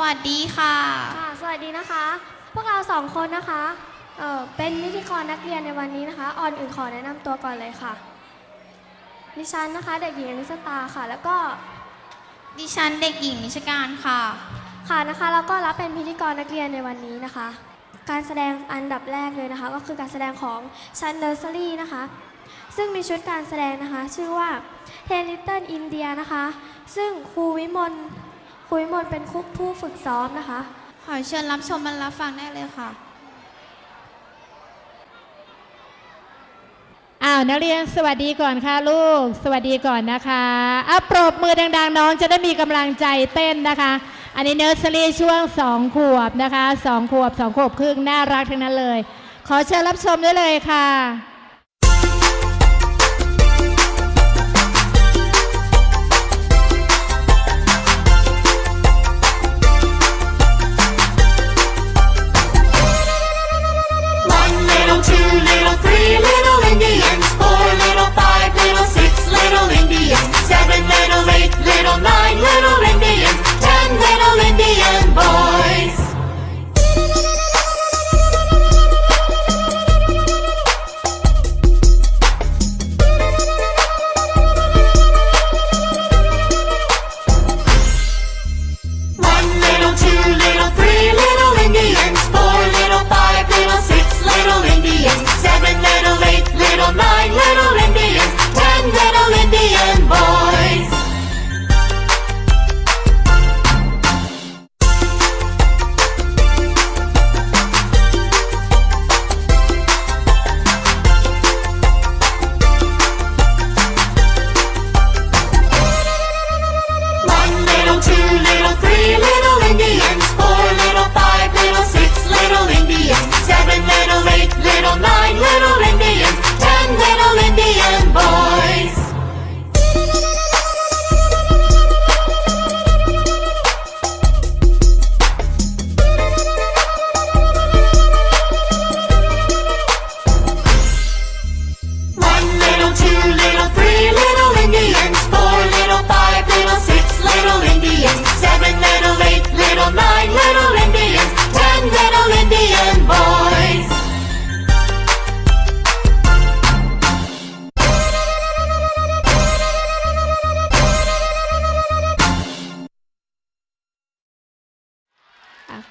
วัสดีค่ะ ค่ะ สวัสดีนะคะ พวกเราสองคนนะคะเอ่อเป็นพิธีกรนักเรียนในวันนี้นะคะอ่อนอื่นขอแนะนำตัวก่อนเลยค่ะ ดิฉันนะคะเด็กหญิงอนิสตาค่ะ แล้วก็ ดิฉันเด็กหญิงนิชการค่ะ ค่ะนะคะแล้วก็รับเป็นพิธีกรนักเรียนในวันนี้นะคะ การแสดงอันดับแรกเลยนะคะ ก็คือการแสดงของชั้นเนอร์เซอรี่นะคะ ซึ่งมีชุดการแสดงนะคะ ชื่อว่า Ten Little India นะคะ ซึ่งครูวิมล ครูวิมลเป็นครูผู้ฝึกซ้อมนะคะ ขอเชิญรับชมและรับฟังได้เลยค่ะ อ้าวนักเรียนสวัสดีก่อนค่ะลูก สวัสดีก่อนนะคะอะปรบมือดังๆ น้องจะได้มีกำลังใจเต้นนะคะ อันนี้เนอร์เซอรี่ช่วงสองขวบนะคะสองขวบสองขวบครึ่งน่ารักทั้งนั้นเลย ขอเชิญรับชมได้เลยค่ะ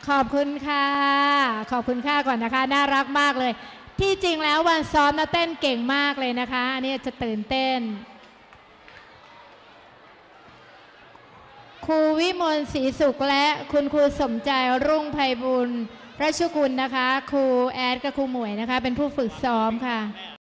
ขอบคุณค่ะ ขอบคุณค่ะก่อนนะคะ น่ารักมากเลย ที่จริงแล้ววันซ้อมนะเต้นเก่งมากเลยนะคะ อันนี้จะตื่นเต้น ครูวิมลศรีสุขและคุณครูสมใจรุ่งไพบุญราชกุลนะคะ ครูแอดกับครูหมวยนะคะ เป็นผู้ฝึกซ้อมค่ะ